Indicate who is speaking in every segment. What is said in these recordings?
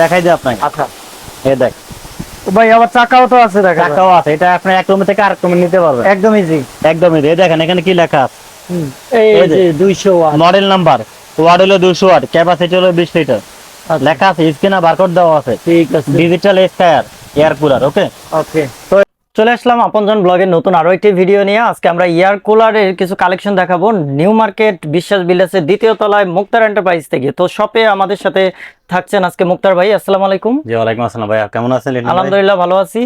Speaker 1: দেখাই দিই আপনাকে।
Speaker 2: আচ্ছা।
Speaker 1: এ দেখ।
Speaker 2: ভাই আবার চাকাও তো আছে দেখা
Speaker 1: চাকাও আছে এটা আপনি এক রুম থেকে আরেক রুমে নিতে পারবেন।
Speaker 2: একদম ইজি
Speaker 1: একদম এই দেখেন এখানে কি লেখা আছে?
Speaker 2: এই
Speaker 1: যে।
Speaker 2: ওয়াট।
Speaker 1: মডেল নাম্বার ওয়াট হলো দুশো ওয়াট ক্যাপাসিটি হলো বিশ লিটার। লেখা আছে স্ক্রিনে বারকোড দেওয়া আছে।
Speaker 2: ঠিক আছে।
Speaker 1: Digital Esquire air cooler okay
Speaker 2: okay চলে আসলাম আপনজন ব্লগের নতুন আরও একটি ভিডিও নিয়ে। আজকে আমরা ইয়ার কুলারের কিছু কালেকশন দেখাবো। নিউ মার্কেট বিশ্বাস বিল্ডার্সের দ্বিতীয় তলায় মুক্তার এন্টারপ্রাইজ থেকে। তো শপে আমাদের সাথে থাকছেন আজকে মুক্তার ভাই আসসালামু আলাইকুম।
Speaker 1: জি ওয়ালাইকুম আসসালাম ভাইয়া। কেমন আছেন?
Speaker 2: আলহামদুলিল্লাহ ভালো আছি।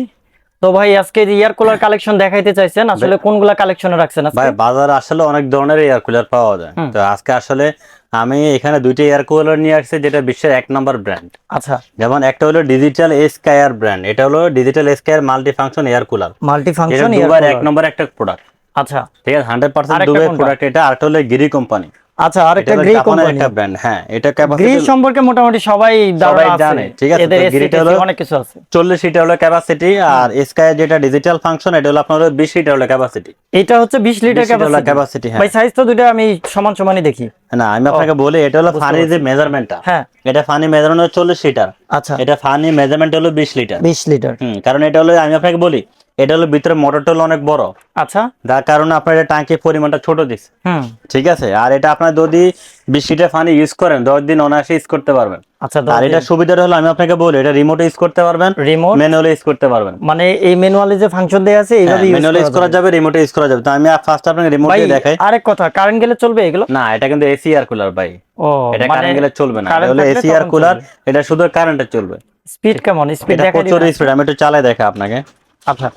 Speaker 2: তো ভাই আজকে যে ইয়ার কুলার কালেকশন দেখাইতে চাইছেন আসলে কোনগুলা কালেকশনে রাখছেন আজকে?
Speaker 1: ভাই বাজারে আসলে অনেক ধরনের এয়ার কুলার পাওয়া যায়। তো আজকে আসলে আমি এখানে দুইটা এয়ার কুলার নিয়ে আসছি যেটা বিশ্বের এক নম্বর ব্র্যান্ড
Speaker 2: আচ্ছা।
Speaker 1: যেমন একটা হলো ডিজিটাল এসকায়ার ব্র্যান্ড এটা হলো digital Esquire multi function air cooler
Speaker 2: multi function
Speaker 1: দুবার এক নম্বর একটা প্রোডাক্ট
Speaker 2: আচ্ছা।
Speaker 1: ঠিক আছে হান্ড্রেড পার্সেন্ট প্রোডাক্ট এটা আরেকটা হলো গিরি কোম্পানি
Speaker 2: আচ্ছা আরেকটা গ্রি কোম্পানি
Speaker 1: একটা ব্র্যান্ড হ্যাঁ এটা
Speaker 2: গ্রি
Speaker 1: ক্যাপাসিটি
Speaker 2: সম্পর্কে মোটামুটি সবাই
Speaker 1: সবাই জানে, ঠিক আছে, গ্রিটা হলো-
Speaker 2: অনেক কিছু আছে।
Speaker 1: চল্লিশ লিটার হলো ক্যাপাসিটি আর স্কায়ার যেটা ডিজিটাল ফাংশন এটা হলো আপনার বিশ লিটার হলো ক্যাপাসিটি
Speaker 2: এটা হচ্ছে 20 লিটার ক্যাপাসিটি
Speaker 1: হ্যাঁ।
Speaker 2: ভাই সাইজ তো দুটো আমি সমান সমানই দেখি।
Speaker 1: না আমি আপনাকে বলি এটা হলো ফানি যে মেজারমেন্টটা
Speaker 2: হ্যাঁ।
Speaker 1: এটা ফানি মেজারমেন্ট হলো চল্লিশ লিটার।
Speaker 2: আচ্ছা।
Speaker 1: এটা ফানি মেজারমেন্ট হলো বিশ লিটার।
Speaker 2: 20 লিটার।
Speaker 1: হুম কারণ এটা হলো আমি আপনাকে বলি এটা হলো ভিতরে মোটরটা হলো অনেক বড়।
Speaker 2: আচ্ছা।
Speaker 1: যার কারণে আপনার এটা টাঙ্কির পরিমাণটা ছোট দিচ্ছে
Speaker 2: হুম।
Speaker 1: ঠিক আছে? আর এটা আপনার যদি বিশ লিটার ফানি ইউজ করেন দশ দিন অনায়াসে ইউজ করতে পারবেন।
Speaker 2: আচ্ছা
Speaker 1: আর এটা সুবিধাটা হলো আমি আপনাকে বলি এটা রিমোটে ইউজ করতে পারবেন।
Speaker 2: রিমোট
Speaker 1: ম্যানুয়ালি ইউজ করতে পারবেন।
Speaker 2: মানে এই ম্যানুয়ালি যে ফাংশন দেয়া আছে এইভাবে ইউজ
Speaker 1: ম্যানুয়ালি ইউজ করা যাবে। রিমোটে ইউজ করা যাবে। তো আমি ফার্স্ট আপনাকে রিমোট দিয়ে দেখাই।
Speaker 2: আরেক কথা কারেন্ট গেলে চলবে এগুলো?
Speaker 1: না এটা কিন্তু এসি এয়ার কুলার ভাই।
Speaker 2: ও
Speaker 1: এটা
Speaker 2: মানে
Speaker 1: কারেন্ট গেলে চলবে না। এটা হলো এসি
Speaker 2: তখন
Speaker 1: কুলার এটা শুধু কারেন্টে চলবে।
Speaker 2: স্পিড কেমন? স্পিড দেখা
Speaker 1: প্রচুর স্পিড আমি একটু চালাই দেখা আপনাকে।
Speaker 2: আচ্ছা।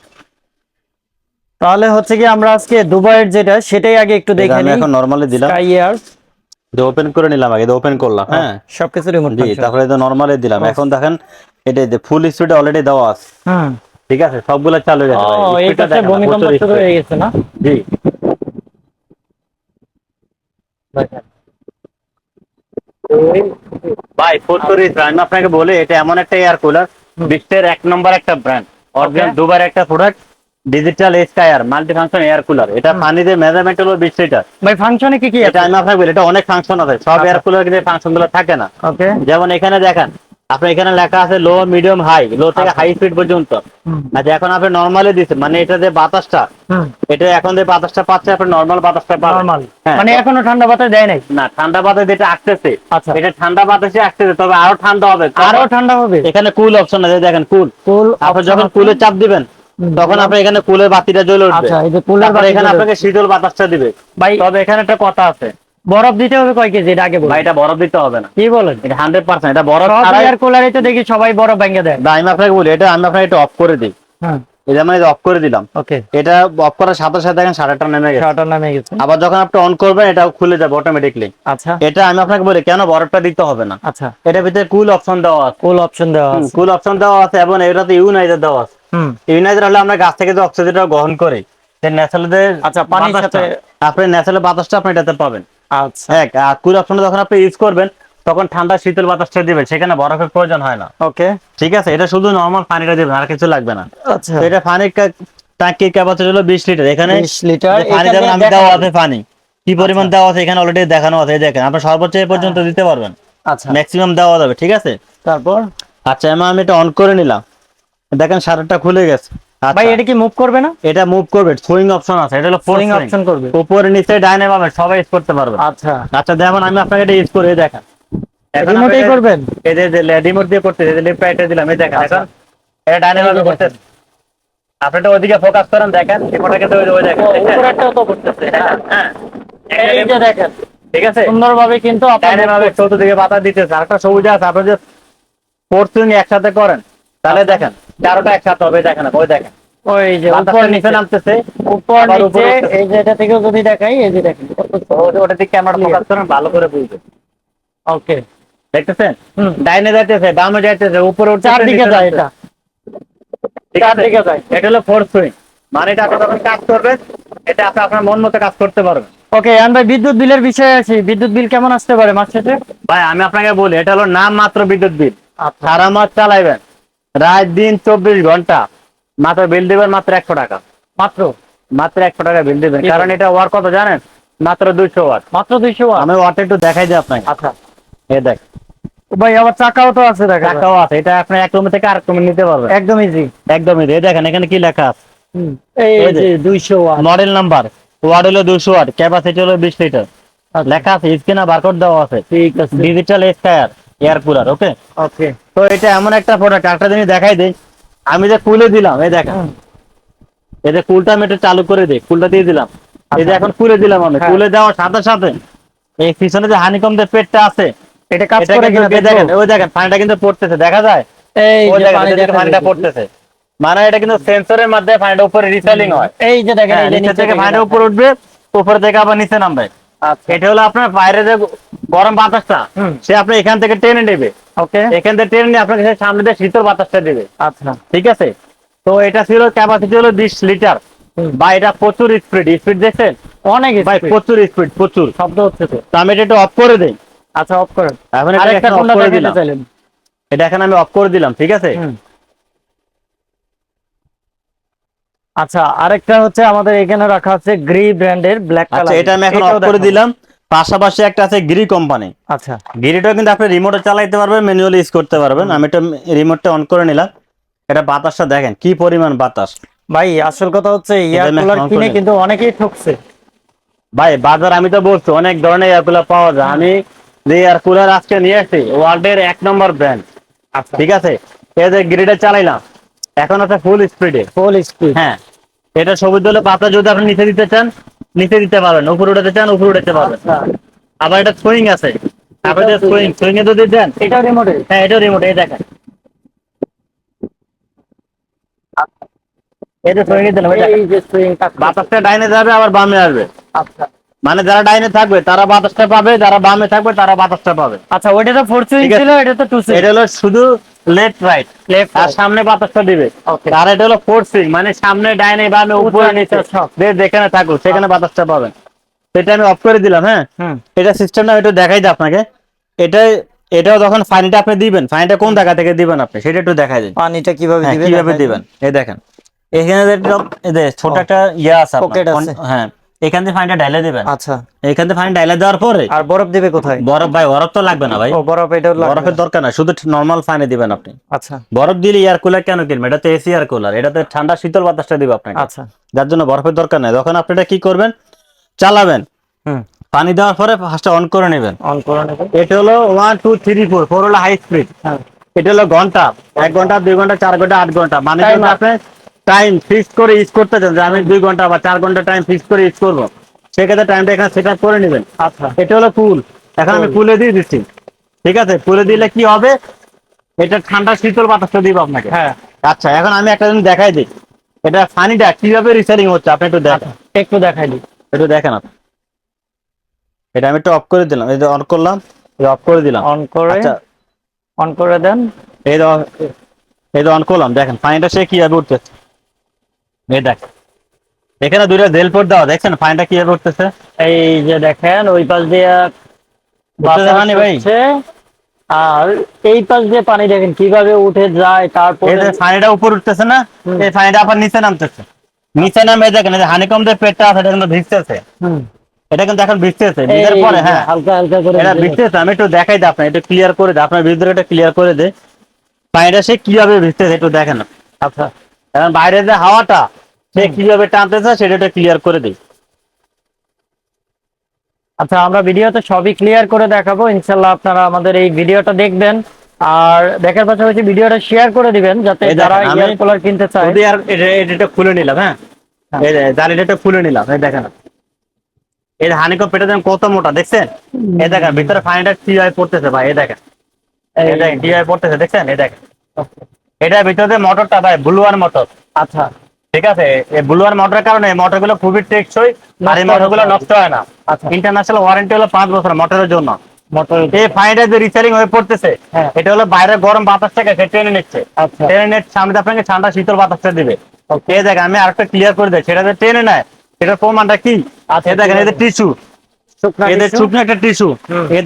Speaker 2: তাহলে হচ্ছে কি আমরা আজকে দুবাইয়ের যেটা সেটাই আগে একটু দেখে নিই।
Speaker 1: এখন নরমালি দিলাম।
Speaker 2: স্কাই এয়ার
Speaker 1: ওপেন করে নিলাম আগে ওপেন করলাম হ্যাঁ
Speaker 2: সবকিছু রিমোট
Speaker 1: জি তারপরে তো নরমালি দিলাম। এখন দেখেন এটা যে ফুল স্পিড অলরেডি দেওয়া আছে।
Speaker 2: হুম
Speaker 1: ঠিক আছে? সবগুলো চালু হয়ে গেছে ভাই।
Speaker 2: ও
Speaker 1: Speed টা
Speaker 2: এইটাতে
Speaker 1: দেখেন না,
Speaker 2: ভূমিকম্প শুরু হয়ে গেছে না?
Speaker 1: জি। ভাই speed। আমি আপনাকে বলে এটা এমন একটা এয়ার কুলার বিশ্বের এক নম্বর একটা ব্র্যান্ড অরিজিনাল. দুবার একটা product digital Esquire multi function air cooler এটা পানিতে মেজারমেন্ট হলো বিশ লিটার
Speaker 2: ভাই ফাংশনে কি কি
Speaker 1: এটা আমি আপনাকে বলি এটা অনেক ফাংশন আছে সব
Speaker 2: আচ্ছা।
Speaker 1: এয়ার কুলার কিন্তু ফাংশনগুলো থাকে না।
Speaker 2: ওকে।
Speaker 1: যেমন এখানে দেখেন আপনার এখানে লেখা আছে লো মিডিয়াম হাই লো থেকে হাই স্পিড পর্যন্ত। আচ্ছা এখন আপনি নর্মালি দিচ্ছেন মানে এটা যে বাতাসটা এটা এখন যে বাতাসটা পাচ্ছে আপনি নর্মাল বাতাসটা পাবেন। হ্যাঁ।
Speaker 2: মানে এখনও ঠান্ডা বাতাস দেয় নাই?
Speaker 1: না ঠান্ডা বাতাস যেটা আসতেছে
Speaker 2: আচ্ছা।
Speaker 1: এটা ঠান্ডা বাতাসে আসতেছে তবে আরও ঠান্ডা হবে।
Speaker 2: আরও ঠান্ডা হবে?
Speaker 1: এখানে কুল অপশন আছে দেখেন কুল
Speaker 2: কুল
Speaker 1: আপনি যখন কুলে চাপ দিবেন তখন আপনি এখানে কুলের বাতিটা জ্বলে উঠবে।
Speaker 2: আচ্ছা এই যে কুলার
Speaker 1: তারপরে এখানে আপনাকে শীতল বাতাসটা দিবে।
Speaker 2: ভাই
Speaker 1: তবে এখানে একটা কথা আছে।
Speaker 2: বরফ দিতে হবে কয় কেজি? এটা আগে বলুন।
Speaker 1: ভাই এটা বরফ দিতে হবে না।
Speaker 2: কি বলেন?
Speaker 1: এটা হান্ড্রেড পার্সেন্ট এটা বরফ ছাড়াই
Speaker 2: এয়ার কুলারে তো দেখি সবাই বরফ ভেঙে দেয়।
Speaker 1: না, আমি আপনাকে বলি এটা আমি আপনাকে এটা অফ করে দিই।
Speaker 2: হ্যাঁ।
Speaker 1: এটা আমি অফ করে দিলাম।
Speaker 2: ওকে
Speaker 1: এটা অফ করার সাথে সাথে দেখেন সাড়েটা নেমে গেছে।
Speaker 2: ছটা নামে গেছে।
Speaker 1: আবার যখন আপনি অন করবেন এটা খুলে যাবে অটোমেটিকলি
Speaker 2: আচ্ছা।
Speaker 1: এটা আমি আপনাকে বলি কেন বরফটা দিতে হবে না?
Speaker 2: আচ্ছা।
Speaker 1: ভিতরে কুল অপশন দেওয়া আছে।
Speaker 2: কুল অপশন দেওয়া আছে।
Speaker 1: কুল অপশন দেওয়া আছে এবং এটাতে ইউনাইজার দেওয়া আছে। ইউনাইজার হলে আমরা গাছ থেকে যে অক্সিজেনটা গ্রহণ করি ন্যাচারালদের
Speaker 2: আচ্ছা, পানির সাথে-
Speaker 1: আপনি ন্যাচারাল বাতাসটা আপনি এটাতে পাবেন।
Speaker 2: আচ্ছা।
Speaker 1: এক আর কুল অপশনটা যখন আপনি ইউজ করবেন তখন ঠান্ডা শীতল বাতাসটা দিবেন সেখানে বরফের প্রয়োজন হয় না।
Speaker 2: ওকে
Speaker 1: ঠিক আছে? এটা শুধু নর্মাল পানিটা দিবেন আর কিছু লাগবে না।
Speaker 2: আচ্ছা।
Speaker 1: এটা পানির ট্যাঙ্কির ক্যাপাসিটি হলো বিশ লিটার এখানে
Speaker 2: 20 লিটার
Speaker 1: পানি দেবেন আমি দেওয়া আছে পানি কি পরিমাণ দেওয়া আছে এখানে অলরেডি দেখানো আছে দেখেন আপনি সর্বোচ্চ এই পর্যন্ত দিতে পারবেন।
Speaker 2: আচ্ছা।
Speaker 1: ম্যাক্সিমাম দেওয়া যাবে ঠিক আছে?
Speaker 2: তারপর?
Speaker 1: আচ্ছা এমন আমি এটা অন করে নিলাম। দেখেন শাটারটা খুলে গেছে। আচ্ছা,
Speaker 2: ভাই এটা কি মুভ করবে না?
Speaker 1: এটা মুভ করবে সুইং অপশন আছে এটা হলো ফোরিং
Speaker 2: সুইং
Speaker 1: অপশন
Speaker 2: করবে।
Speaker 1: উপরে নিচে ডাইনে সবাই ইউজ করতে পারবেন
Speaker 2: আচ্ছা।
Speaker 1: আচ্ছা যেমন আমি আপনাকে এটা ইউজ করে দেখেন।
Speaker 2: করবেন?
Speaker 1: এই যে রিমোট দিয়ে করতে লেফট রাইটে দিলাম এই দেখেন
Speaker 2: আচ্ছা।
Speaker 1: এখন এটা ডাইনে
Speaker 2: দেখেন।
Speaker 1: করতে আপনি তো ফোকাস করেন দেখেন রিমোটটাকে তো ওই ওই দেখেন দেখেন?
Speaker 2: উপরেরটাও তো করতেছে। হ্যাঁ
Speaker 1: হ্যাঁ।
Speaker 2: এই যে দেখেন
Speaker 1: ঠিক আছে?
Speaker 2: সুন্দরভাবে কিন্তু
Speaker 1: ডাইনে চতুর্দিকে পাতা দিতেছে। আরেকটা সবুজ আছে আপনি যে একসাথে করেন তাহলে দেখেন চারোটা একসাথে হবে দেখেন ওই দেখেন।
Speaker 2: ওই যে উপর
Speaker 1: নিচে
Speaker 2: নিচে।
Speaker 1: নামতেছে।
Speaker 2: উপর নিচে এই যে এটা থেকেও যদি দেখাই এই যে দেখেন।
Speaker 1: ওটা দিকে ক্যামেরা ফোকাস করেন ভালো করে বুঝবে
Speaker 2: ওকে।
Speaker 1: দেখতেছেন? ডাইনে যাইতেছে বামে যাইতেছে উপরে
Speaker 2: চারদিকে যায় এটা। চারদিকে যায়।
Speaker 1: এটা হলো ফোর সুইং মানে এটা আপনি যখন কাজ করবেন এটা আপনি আপনার মন মতো কাজ করতে পারবেন।
Speaker 2: ওকে আন ভাই বিদ্যুৎ বিলের বিষয়ে আছি বিদ্যুৎ বিল কেমন আসতে পারে মাস শেষে
Speaker 1: ভাই আমি আপনাকে বলি এটা হলো নাম মাত্র বিদ্যুৎ বিল।
Speaker 2: আচ্ছা।
Speaker 1: সারা মাস চালাইবেন। রাত দিন চব্বিশ ঘণ্টা। মাত্র বিল দিবেন মাত্র একশো টাকা।
Speaker 2: মাত্র?
Speaker 1: মাত্র একশো টাকা বিল দিবেন। কারণ এটা ওয়ার কত জানেন? মাত্র দুইশো ওয়াট
Speaker 2: মাত্র দুইশো ওয়াট
Speaker 1: আমি ওয়াট একটু দেখাই দিই আপনাকে।
Speaker 2: আচ্ছা।
Speaker 1: এ দেখ।
Speaker 2: ভাই আবার চাকাও তো আছে দেখা
Speaker 1: চাকাও আছে। এটা আপনি এক রুমে থেকে আরেক রুমে নিতে পারবেন।
Speaker 2: একদম ইজি
Speaker 1: একদম এই দেখেন এখানে কি লেখা আছে?
Speaker 2: এই
Speaker 1: যে।
Speaker 2: যে দুইশো
Speaker 1: মডেল নাম্বার ওয়ার্ড হলো দুশো ওয়াট ক্যাপাসিটি হলো বিশ লিটার লেখা আছে স্ক্রিনে বারকোড দেওয়া আছে।
Speaker 2: ঠিক আছে।
Speaker 1: Digital Esquire air cooler okay
Speaker 2: okay
Speaker 1: তো এটা এমন একটা প্রোডাক্ট একটা জিনিস দেখাই দিই আমি যে কুলে দিলাম এই দেখেন এই যে কুলটা আমি চালু করে দিই কুলটা দিয়ে দিলাম। এই যে এখন কুলে দিলাম আমি
Speaker 2: হ্যাঁ।
Speaker 1: কুলে দেওয়ার সাথে সাথে এই পিছনে যে হানিকম যে পেটটা আছে
Speaker 2: এটা কাজ করে কিনা
Speaker 1: দেখেন ওই দেখেন পানিটা কিন্তু পড়তেছে দেখা যায়?
Speaker 2: এই
Speaker 1: ওই
Speaker 2: যে
Speaker 1: পানিটা পড়তেছে। মানে এটা কিন্তু সেন্সরের মাধ্যমে পানিটা উপরে রিসাইলিং হয়।
Speaker 2: এই যে দেখেন
Speaker 1: হ্যাঁ,
Speaker 2: এই
Speaker 1: নিচে থেকে পানিটা উপরে উঠবে উপরে থেকে আবার নিচে নামবে।
Speaker 2: আচ্ছা
Speaker 1: এটা হলো আপনার বাইরে যে গরম বাতাসটা সে আপনি এখান থেকে টেনে নেবে।
Speaker 2: ওকে।
Speaker 1: এখান থেকে টেনে নিয়ে আপনাকে সামনে দিয়ে শীতল বাতাসটা দেবে।
Speaker 2: আচ্ছা।
Speaker 1: ঠিক আছে? তো এটা ছিল ক্যাপাসিটি হলো বিশ লিটার। বা এটা প্রচুর স্পিড স্পিড দেখছেন?
Speaker 2: অনেক
Speaker 1: ভাই প্রচুর স্পিড প্রচুর।
Speaker 2: শব্দ হচ্ছে তো।
Speaker 1: আমি এটা একটু অফ করে দেই।
Speaker 2: আচ্ছা অফ করেন।
Speaker 1: এখন এটা এখন করে দিলাম। এটা এখন আমি অফ করে দিলাম ঠিক আছে
Speaker 2: হুম। আচ্ছা আরেকটা হচ্ছে আমাদের এখানে রাখা আছে গ্রি ব্র্যান্ডের ব্ল্যাক
Speaker 1: আচ্ছা এটা আমি এখন অফ করে দিলাম। পাশাপাশি একটা আছে গিরি কোম্পানি
Speaker 2: আচ্ছা।
Speaker 1: গিরিটা কিন্তু আপনি রিমোটে চালাইতে পারবেন ম্যানুয়ালি ইউজ করতে পারবেন। আমি এটা রিমোটটা অন করে নিলাম। এটা বাতাসটা দেখেন কি পরিমাণ বাতাস।
Speaker 2: ভাই আসল কথা হচ্ছে এয়ার কুলার কিনে কিন্তু অনেকেই ঠকছে।
Speaker 1: ভাই বাজার আমি তো বলছি অনেক ধরনের এয়ার কুলার পাওয়া যায়। আমি যে এয়ার কুলার আজকে নিয়ে আসছি ওয়ার্ল্ডের এক নম্বর ব্র্যান্ড
Speaker 2: আচ্ছা।
Speaker 1: ঠিক আছে? এই যে গ্রিডে চালাইলাম। এখন আছে ফুল স্পিডে
Speaker 2: ফুল স্পিড
Speaker 1: হ্যাঁ। এটা সবুজ দলে পাতা যদি আপনি নিচে দিতে চান নিচে দিতে পারবেন উপরে উঠাতে চান উপরে উঠাতে পারবেন।
Speaker 2: আচ্ছা।
Speaker 1: আবার এটা সুইং আছে। আপনি সুইং সুইং এ যদি দেন।
Speaker 2: এটা রিমোটে
Speaker 1: হ্যাঁ এটা রিমোট এই দেখেন। যে সুইং এ দিলাম এই
Speaker 2: যে সুইং
Speaker 1: বাতাসটা ডাইনে যাবে আবার বামে আসবে।
Speaker 2: আচ্ছা।
Speaker 1: মানে যারা ডাইনে থাকবে তারা বাতাসটা পাবে যারা বামে থাকবে তারা বাতাসটা পাবে।
Speaker 2: আচ্ছা ওইটা তো ফোর সুইং ছিল এটা তো টু সুইং
Speaker 1: এটা হলো শুধু লেফট রাইট
Speaker 2: লেফট
Speaker 1: আর সামনে বাতাসটা দিবে।
Speaker 2: ওকে
Speaker 1: আর এটা হলো ফোর সুইং মানে সামনে ডাইনে বামে উপরে নিচে যেখানে থাকুক সেখানে বাতাসটা পাবেন। সেটা আমি অফ করে দিলাম হ্যাঁ? এটা সিস্টেমটা একটু দেখাই দিই আপনাকে। এটা এটাও যখন ফাইনটা আপনি দিবেন ফাইনটা কোন জায়গা থেকে দিবেন আপনি? সেটা একটু দেখাই দিন।
Speaker 2: পানিটা কীভাবে
Speaker 1: হ্যাঁ,
Speaker 2: দিবেন?
Speaker 1: কীভাবে দিবেন? এই দেখেন। এখানে ছোট একটা ইয়ে আছে। হ্যাঁ। এখান থেকে ফাইনটা ডাইলে দিবেন।
Speaker 2: আচ্ছা।
Speaker 1: এখান থেকে ফাইন ডাইলে দেওয়ার পরে
Speaker 2: আর বরফ দিবে কোথায়?
Speaker 1: বরফ ভাই বরফ তো লাগবে না ভাই।
Speaker 2: ও বরফ লাগবে
Speaker 1: বরফের দরকার না শুধু নর্মাল ফাইনে দিবেন আপনি।
Speaker 2: আচ্ছা।
Speaker 1: বরফ দিলে এয়ার কুলার কেন কিনবেন? এটা তো এসি এয়ার কুলার এটাতে ঠান্ডা শীতল বাতাসটা দিবে আপনাকে।
Speaker 2: আচ্ছা।
Speaker 1: যার জন্য বরফের দরকার নাই। তখন আপনি এটা কি করবেন? চালাবেন।
Speaker 2: হুম।
Speaker 1: পানি দেওয়ার পরে ফার্স্টে অন করে নেবেন।
Speaker 2: অন করে নেবেন।
Speaker 1: এটা হলো one two three four four হলো হাই স্পিড
Speaker 2: হ্যাঁ।
Speaker 1: এটা হলো ঘণ্টা। এক ঘণ্টা দুই ঘণ্টা চার ঘণ্টা আট ঘণ্টা। মানে আপনি টাইম ফিক্স করে ইউজ করতে চান যে আমি দুই ঘণ্টা বা চার ঘণ্টা টাইম ফিক্স করে ইউজ করব সেক্ষেত্রে টাইমটা এখানে সেট আপ করে নেবেন।
Speaker 2: আচ্ছা।
Speaker 1: এটা হলো কুল এখন আমি. কুলে দিয়ে দিচ্ছি। ঠিক আছে? কুলে দিলে কি হবে? এটা ঠান্ডা শীতল বাতাসটা দিব আপনাকে।
Speaker 2: হ্যাঁ।
Speaker 1: আচ্ছা এখন আমি একটা জিনিস দেখাই দিই। এটা পানিটা কীভাবে রিসেলিং হচ্ছে? আপনি একটু দেখেন।
Speaker 2: একটু দেখাই দিই।
Speaker 1: একটু দেখেন আপনি। এটা আমি একটু অফ করে দিলাম। এই যে অন করলাম এই অফ করে দিলাম।
Speaker 2: অন করে
Speaker 1: আচ্ছা।
Speaker 2: অন করে দেন।
Speaker 1: এই যে এই যে অন করলাম দেখেন পানিটা সে কীভাবে উঠতেছে? এই দেখ। এখানে দুইটা জেল পোর্ট দেওয়া দেখছেন? কীভাবে উঠতেছে
Speaker 2: এই যে দেখেন ওই পাশ দিয়ে
Speaker 1: পানি ভাই?
Speaker 2: আর এই পাশ দিয়ে পানি দেখেন কীভাবে উঠে যায় তারপরে
Speaker 1: এই যে পানিটা উপর উঠতেছে না? এই পানিটা আবার নিচে নামতেছে। নিচে নামে দেখেন যে হানিকম যে পেটটা আছে এটা কিন্তু ভিজতেছে। এটা কিন্তু এখন ভিজতেছে ভিজার পরে হ্যাঁ।
Speaker 2: হালকা হালকা করে
Speaker 1: এটা ভিজতেছে আমি একটু দেখাই দিই আপনার ক্লিয়ার করে দিই আপনার ভিতরে এটা ক্লিয়ার করে দে। পানিটা সে কীভাবে ভিজতেছে একটু দেখেন।
Speaker 2: আচ্ছা।
Speaker 1: এখন বাইরে যে হাওয়াটা সে কীভাবে টানতেছে সেটা ক্লিয়ার করে দিই।
Speaker 2: আচ্ছা আমরা ভিডিওতে সবই ক্লিয়ার করে দেখাবো। ইনশাল্লাহ আপনারা আমাদের এই ভিডিওটা দেখবেন। আর দেখার পাশাপাশি ভিডিওটা শেয়ার করে দিবেন যাতে যারা ইয়ার কুলার কিনতে চায়
Speaker 1: আর এটা খুলে নিলাম হ্যাঁ?
Speaker 2: হ্যাঁ।
Speaker 1: এই যে জালিটা খুলে নিলাম এই দেখেন। এই যে হানিকম পেটে দেখেন কত মোটা দেখছেন? এই দেখেন ভিতরে ফাইনটা কীভাবে পড়তেছে ভাই এই দেখেন। এই দেখেন কীভাবে পড়তেছে দেখছেন? এই দেখেন। এটার ভিতরে মোটরটা ভাই ব্লুয়ার মোটর।
Speaker 2: আচ্ছা।
Speaker 1: ঠিক আছে? এই ব্লুয়ার মোটরের কারণে এই মোটরগুলো খুবই টেকসই আর এই
Speaker 2: না।
Speaker 1: মোটরগুলো নষ্ট হয় না।
Speaker 2: আচ্ছা।
Speaker 1: ইন্টারন্যাশনাল ওয়ারেন্টি হলো পাঁচ বছর মোটরের জন্য।
Speaker 2: মোটর
Speaker 1: এই ফাইনটা যে রিচারিং হয়ে পড়তেছে
Speaker 2: হ্যাঁ।
Speaker 1: এটা হলো বাইরে গরম বাতাসটাকে সে টেনে নিচ্ছে।
Speaker 2: আচ্ছা।
Speaker 1: টেনে নেট সামনে আপনাকে ঠান্ডা শীতল বাতাসটা দিবে। এই দেখেন আমি আরেকটা ক্লিয়ার করে দেয় সেটা যে টেনে নেয় সেটার প্রমাণটা কি?
Speaker 2: আচ্ছা,
Speaker 1: দেখেন এদের টিস্যু
Speaker 2: শুকনা
Speaker 1: এদের? শুকনো একটা টিস্যু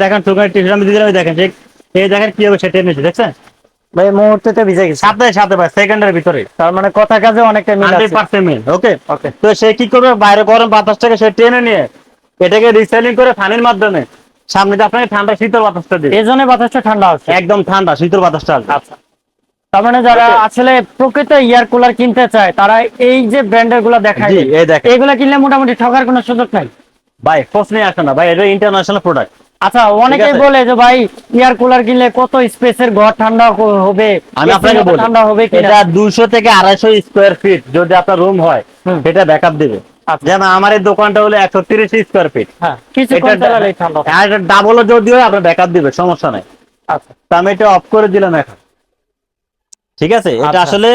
Speaker 1: দেখেন শুকনো টিস্যু আমি দিলাম দেখেন ঠিক? এই দেখেন কীভাবে সে টেনেছে দেখছেন?
Speaker 2: ভাই মুহূর্তে ভিজে গেছে।
Speaker 1: সাথে সাথে ভাই সেকেন্ডের ভিতরে।
Speaker 2: তার মানে কথা কাজে অনেকটা মিল আছে।
Speaker 1: মিল। ওকে
Speaker 2: ওকে
Speaker 1: তো সে কি করবে? বাইরে গরম বাতাসটাকে সে টেনে নিয়ে এটাকে রিসেলিং করে ফানির মাধ্যমে সামনে আপনাকে ঠান্ডা শীতল বাতাসটা দিবে।
Speaker 2: এই জন্য বাতাসটা ঠান্ডা আছে
Speaker 1: একদম ঠান্ডা শীতল বাতাসটা
Speaker 2: আচ্ছা। তার মানে যারা আসলে প্রকৃত ইয়ার কুলার কিনতে চায় তারা এই যে ব্র্যান্ডেরগুলো দেখায়। এগুলা কিনলে মোটামুটি ঠকার কোনো সুযোগ নাই।
Speaker 1: ভাই প্রশ্নই আসে না। ভাই এটা ইন্টারন্যাশনাল প্রোডাক্ট
Speaker 2: আচ্ছা অনেকেই। বলে যে ভাই ইয়ার কুলার কিনলে কত স্পেসের ঘর ঠান্ডা হবে?
Speaker 1: আমি আপনাকে বলি
Speaker 2: ঠান্ডা হবে
Speaker 1: এটা দুশো থেকে আড়াইশো স্কোয়ার ফিট যদি আপনার রুম হয় সেটা ব্যাকআপ দিবে।
Speaker 2: আচ্ছা।
Speaker 1: আমার এই দোকানটা হলো একশো তিরিশ স্কোয়ার ফিট
Speaker 2: হ্যাঁ চালালেই ঠান্ডা
Speaker 1: হয় আপনার ব্যাকআপ দিবে সমস্যা নাই।
Speaker 2: আচ্ছা।
Speaker 1: তো আমি এটা অফ করে দিলাম এখন। ঠিক আছে? এটা
Speaker 2: আচ্ছা।
Speaker 1: আসলে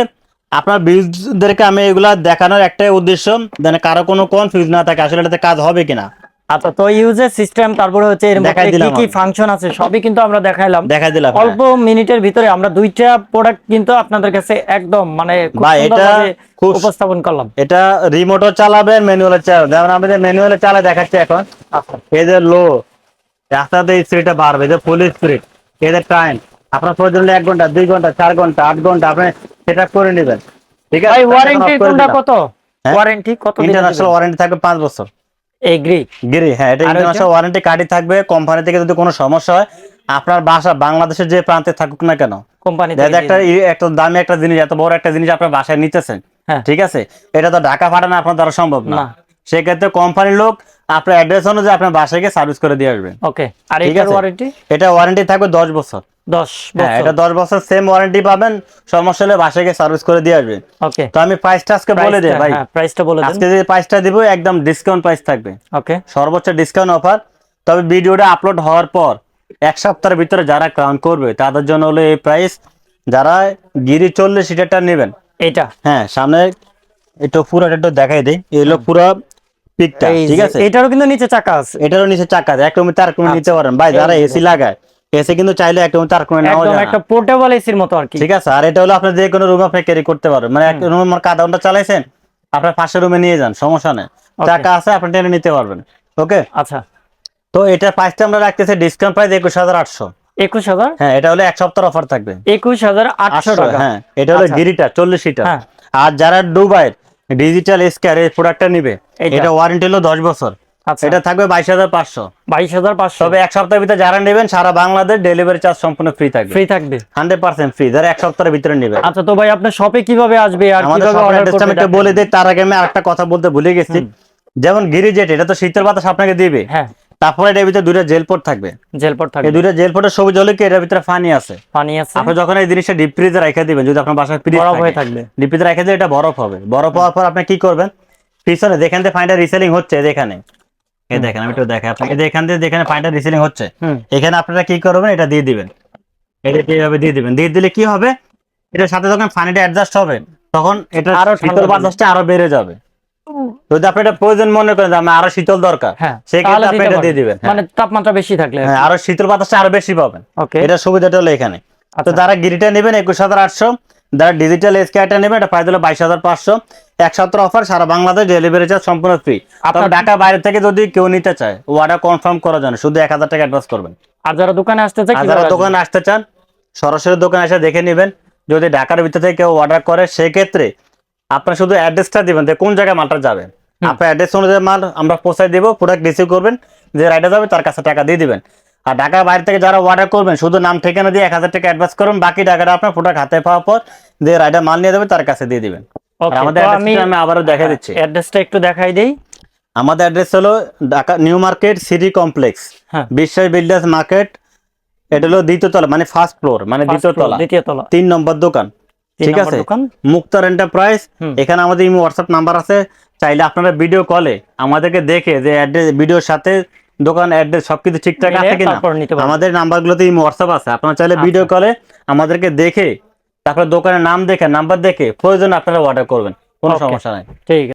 Speaker 1: আপনার বিউজদেরকে আমি এগুলা দেখানোর একটাই উদ্দেশ্য যেন কারও কোনো কনফিউজ না থাকে আসলে এটাতে কাজ হবে কিনা।
Speaker 2: আচ্ছা তো ইউজের সিস্টেম তারপরে হচ্ছে এর মধ্যে কি কি ফাংশন আছে সবই কিন্তু আমরা দেখাইলাম।
Speaker 1: দেখা দিলাম
Speaker 2: অল্প মিনিটের ভিতরে আমরা দুইটা প্রোডাক্ট কিন্তু আপনাদের কাছে একদম মানে খুব
Speaker 1: ভাই, এটা
Speaker 2: উপস্থাপন করলাম।
Speaker 1: এটা রিমোটও চালাবে ম্যানুয়ালে চালাবে যেমন আমি যে ম্যানুয়ালে চালাই দেখাচ্ছি এখন।
Speaker 2: আচ্ছা।
Speaker 1: এই যে লো আস্তে স্পিডটা বাড়বে এই যে ফুল স্পিড এদের টাইম আপনার প্রয়োজন হলে এক ঘণ্টা দুই ঘণ্টা চার ঘণ্টা আট ঘণ্টা আপনি সেটা করে নেবেন। ঠিক আছে?
Speaker 2: ভাই ওয়ারেন্টি কোনটা কত?
Speaker 1: হ্যাঁ?
Speaker 2: ওয়ারেন্টি কত
Speaker 1: ইন্টারন্যাশনাল ওয়ারেন্টি থাকবে পাঁচ বছর।
Speaker 2: এগ্রি
Speaker 1: গিরি হ্যাঁ এটা ওয়ারেন্টি কার্ডই থাকবে। কোম্পানি থেকে যদি কোনো সমস্যা হয় আপনার বাসা বাংলাদেশের যে প্রান্তে থাকুক না কেন
Speaker 2: কোম্পানি
Speaker 1: যায় একটা একটা দামি একটা জিনিস এত বড় একটা জিনিস আপনার বাসায় নিতেছেন
Speaker 2: হ্যাঁ।
Speaker 1: ঠিক আছে? এটা তো ঢাকা পাঠানো আপনার দ্বারা সম্ভব না। সেক্ষেত্রে কোম্পানির লোক আপনার অ্যাড্রেস অনুযায়ী আপনার বাসায় গিয়ে সার্ভিস করে দিয়ে আসবে।
Speaker 2: ওকে আর এটার ওয়ারেন্টি
Speaker 1: এটা ওয়ারেন্টি থাকবে দশ বছর।
Speaker 2: 10
Speaker 1: হ্যাঁ এটা দশ বছর সেম ওয়ারেন্টি পাবেন। সমস্যা হলে গিয়ে সার্ভিস করে দিয়ে আসবে।
Speaker 2: ওকে
Speaker 1: তো আমি প্রাইসটা আজকে বলে দিই ভাই।
Speaker 2: হ্যাঁ প্রাইসটা বলে দেন।
Speaker 1: আজকে যে প্রাইসটা দিব একদম ডিসকাউন্ট প্রাইস থাকবে।
Speaker 2: ওকে
Speaker 1: সর্বোচ্চ ডিসকাউন্ট অফার তবে ভিডিওটা আপলোড হওয়ার পর এক সপ্তাহের ভিতরে যারা ক্রাউন করবে তাদের জন্য হলো এই প্রাইস যারা গিরি চল্লিশ সিটারটা নেবেন।
Speaker 2: এটা
Speaker 1: হ্যাঁ সামনে একটু পুরো একটু দেখাই দিই। এগুলো পুরো পিকটা ঠিক আছে?
Speaker 2: এটারও কিন্তু নিচে চাকা আছে।
Speaker 1: এটারও নিচে চাকা আছে। এক রুমে তার রুমে নিতে পারেন। ভাই যারা এসি লাগায় এসি কিন্তু চাইলে এক রুমে তার রুমে নেওয়া
Speaker 2: একদম একটা পোর্টেবল এসির মতো আর কি।
Speaker 1: ঠিক আছে আর এটা হলো আপনি যে কোনো রুমে আপনি ক্যারি করতে পারবেন। মানে এক রুমে আমার কাদা ঘণ্টা চালাইছেন আপনার পাশের রুমে নিয়ে যান সমস্যা নেই. চাকা আছে আপনি টেনে নিতে পারবেন। ওকে
Speaker 2: আচ্ছা।
Speaker 1: তো এটা প্রাইসটা আমরা রাখতেছি ডিসকাউন্ট প্রাইস একুশ হাজার আটশো।
Speaker 2: একুশ হাজার?
Speaker 1: হ্যাঁ এটা হলো এক সপ্তাহ অফার থাকবে।
Speaker 2: একুশ হাজার আটশো টাকা।
Speaker 1: হ্যাঁ এটা হলো
Speaker 2: আচ্ছা।
Speaker 1: গিরিটা চল্লিশ সিটার
Speaker 2: হ্যাঁ।
Speaker 1: আর যারা দুবাইয়ের ডিজিটাল স্ক্যার এই প্রোডাক্টটা নিবে। এটা ওয়ারেন্টি হলো দশ বছর। এটা থাকবে বাইশ হাজার পাঁচশো।
Speaker 2: বাইশ হাজার পাঁচশো।
Speaker 1: তবে এক সপ্তাহের ভিতরে যারা নেবেন সারা বাংলাদেশ ডেলিভারি চার্জ সম্পূর্ণ ফ্রি থাকবে।
Speaker 2: ফ্রি থাকবে।
Speaker 1: হান্ড্রেড পার্সেন্ট ফ্রি যারা এক সপ্তাহের ভিতরে নেবে
Speaker 2: আচ্ছা তো ভাই আপনার শপে কীভাবে আসবে আর
Speaker 1: আমি একটু বলে দিই তার আগে আমি আরেকটা কথা বলতে ভুলে গেছি। যেমন গিরি জেট এটা তো শীতের বাতাস আপনাকে দিবে।
Speaker 2: হ্যাঁ।
Speaker 1: তারপরে এটার ভিতরে দুইটা জেল পোর্ট থাকবে।
Speaker 2: জেলপট
Speaker 1: এই
Speaker 2: থাকবে।
Speaker 1: দুইটা জেল পোর্টের সবুজ হলে কি এটার ভিতরে পানি আছে?
Speaker 2: পানি আছে।
Speaker 1: আপনি যখন এই জিনিসটা ডিপ ফ্রিজে রেখে দিবেন যদি আপনার বাসায় ফ্রিজ
Speaker 2: বরফ হয়ে থাকবে।
Speaker 1: ডিপ ফ্রিজে রেখে দিলে এটা বরফ হবে। বরফ হওয়ার পর আপনি কি করবেন? পিছনে যেখান থেকে পানিটা রিসেলিং হচ্ছে এই যে এখানে এই দেখেন আমি একটু দেখাই এখান থেকে যেখানে পানিটা রিসেলিং হচ্ছে এখানে আপনারা কি করবেন এটা দিয়ে দিবেন। এটা এইভাবে দিয়ে দিবেন? দিয়ে দিলে কি হবে? এটার সাথে যখন পানিটা অ্যাডজাস্ট হবে তখন এটা
Speaker 2: আরও
Speaker 1: শীতল বাতাসটা আরও বেড়ে যাবে। যদি আপনি এটা প্রয়োজন মনে করেন আমার আরও শীতল দরকার
Speaker 2: হ্যাঁ
Speaker 1: সেক্ষেত্রে আপনি এটা দিয়ে দিবেন। হ্যাঁ।
Speaker 2: মানে তাপমাত্রা বেশি থাকলে
Speaker 1: হ্যাঁ আরও শীতল বাতাসটা আরও বেশি পাবেন।
Speaker 2: ওকে
Speaker 1: এটা সুবিধাটা হলো এখানে। তো
Speaker 2: আচ্ছা।
Speaker 1: যারা গিরিটা নেবেন একুশ হাজার আটশো। যারা ডিজিটাল স্কেয়ারটা নেবেন এটা হলো বাইশ হাজার পাঁচশো। এক সপ্তাহ অফার সারা বাংলাদেশ ডেলিভারি চার্জ সম্পূর্ণ ফ্রি আপনার ঢাকা বাইরে থেকে যদি কেউ নিতে চায় ওয়ার্ডার কনফার্ম করা যায় না, শুধু এক হাজার টাকা অ্যাডভান্স করবেন।
Speaker 2: আর যারা দোকানে আসতে চায়
Speaker 1: যারা দোকানে আসতে চান সরাসরি দোকানে এসে দেখে নেবেন। যদি ঢাকার ভিতর থেকে কেউ অর্ডার করে সেক্ষেত্রে আপনার শুধু অ্যাড্রেসটা দিবেন যে কোন জায়গায় মালটা যাবে। আপনার অ্যাড্রেস অনুযায়ী মাল আমরা পৌঁছায় দেবো প্রোডাক্ট রিসিভ করবেন যে রাইডার যাবে তার কাছে টাকা দিয়ে দিবেন। আর ঢাকার বাইরে থেকে যারা অর্ডার করবেন শুধু নাম ঠিকানা দিয়ে এক হাজার টাকা অ্যাডভান্স করুন বাকি টাকাটা আপনার প্রোডাক্ট হাতে পাওয়ার পর যে রাইডার মাল নিয়ে যাবে তার কাছে দিয়ে দিবেন। আমাদের আমি আবারও দেখা দিচ্ছি।
Speaker 2: অ্যাড্রেসটা একটু দেখাই দেই।
Speaker 1: আমাদের অ্যাড্রেস হলো Dhaka new market city complex
Speaker 2: হ্যাঁ।
Speaker 1: বিশ্বাস বিল্ডার্স মার্কেট এটা হলো দ্বিতীয় তলা মানে ফার্স্ট ফ্লোর মানে দ্বিতীয় তলা।
Speaker 2: দ্বিতীয় তলা।
Speaker 1: তিন নম্বর দোকান ঠিক আছে? মুক্তার এন্টারপ্রাইজ এখানে আমাদের ইমো হোয়াটসঅ্যাপ নাম্বার আছে। চাইলে আপনারা ভিডিও কলে আমাদেরকে দেখে যে অ্যাড্রেস ভিডিওর সাথে দোকান অ্যাড্রেস সবকিছু ঠিকঠাক আছে কিনা। আমাদের নাম্বারগুলোতে হোয়াটসঅ্যাপ আছে। আপনারা চাইলে
Speaker 2: আচ্ছা।
Speaker 1: ভিডিও কলে আমাদেরকে দেখে তারপরে দোকানের নাম দেখে নাম্বার দেখে প্রয়োজন আপনারা অর্ডার করবেন। কোনো সমস্যা নাই।
Speaker 2: ঠিক আছে